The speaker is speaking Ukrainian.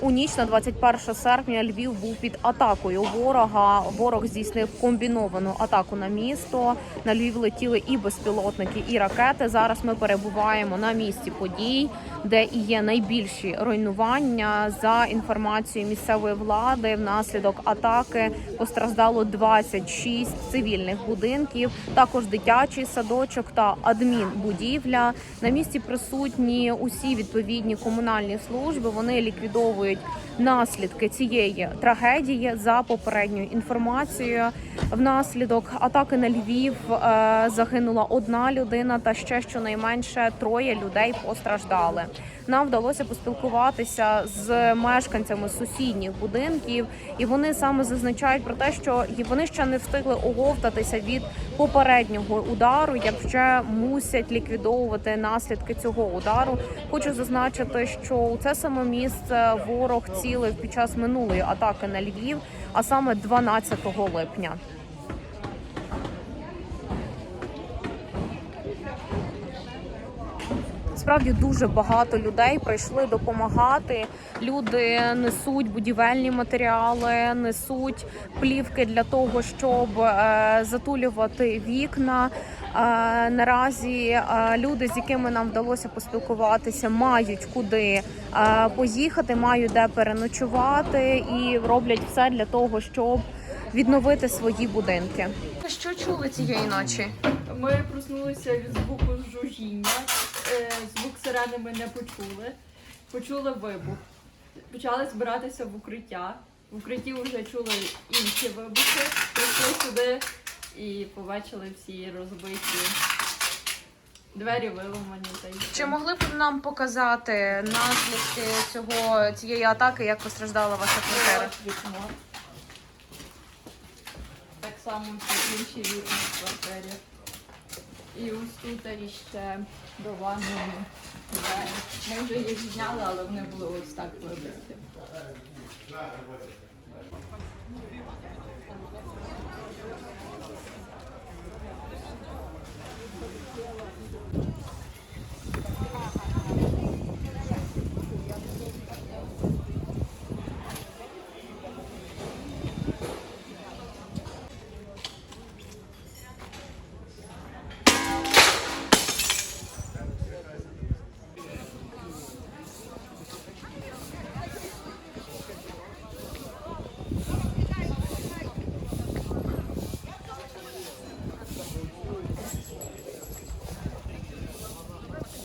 У ніч на 21 серпня Львів був під атакою ворога. Ворог здійснив комбіновану атаку на місто. На Львів летіли і безпілотники, і ракети. Зараз ми перебуваємо на місці подій, де і є найбільші руйнування. За інформацією місцевої влади, внаслідок атаки постраждало 26 цивільних будинків, також дитячий садочок та адмінбудівля. На місці присутні усі відповідні комунальні служби. Вони ліквідовують наслідки цієї трагедії за попередньою інформацією. Внаслідок атаки на Львів е, загинула одна людина, та ще щонайменше троє людей постраждали. Нам вдалося поспілкуватися з мешканцями сусідніх будинків, і вони саме зазначають про те, що вони ще не встигли оговтатися від попереднього удару, як вже мусять ліквідовувати наслідки цього удару. Хочу зазначити, що у це саме місце ворог цілив під час минулої атаки на Львів, а саме 12 липня. Справді дуже багато людей прийшли допомагати. Люди несуть будівельні матеріали, несуть плівки для того, щоб е, затулювати вікна. Е, наразі е, люди, з якими нам вдалося поспілкуватися, мають куди поїхати, мають де переночувати і роблять все для того, щоб відновити свої будинки. Що чули цієї ночі? Ми проснулися від звуку жужіння. Е, Звук сирени ми не почули. Почули вибух. Почали збиратися в укриття. В укритті вже чули інші вибухи. Прийшли сюди і побачили всі розбиті двері виламані та й. Чи могли б нам показати наслідки цього цієї атаки, як постраждала ваша квартира? Вікно. Само всі інші вікна в квартирі. І ось тут іще до ванної. Ми вже їх зняли, але вони були ось так вибиті.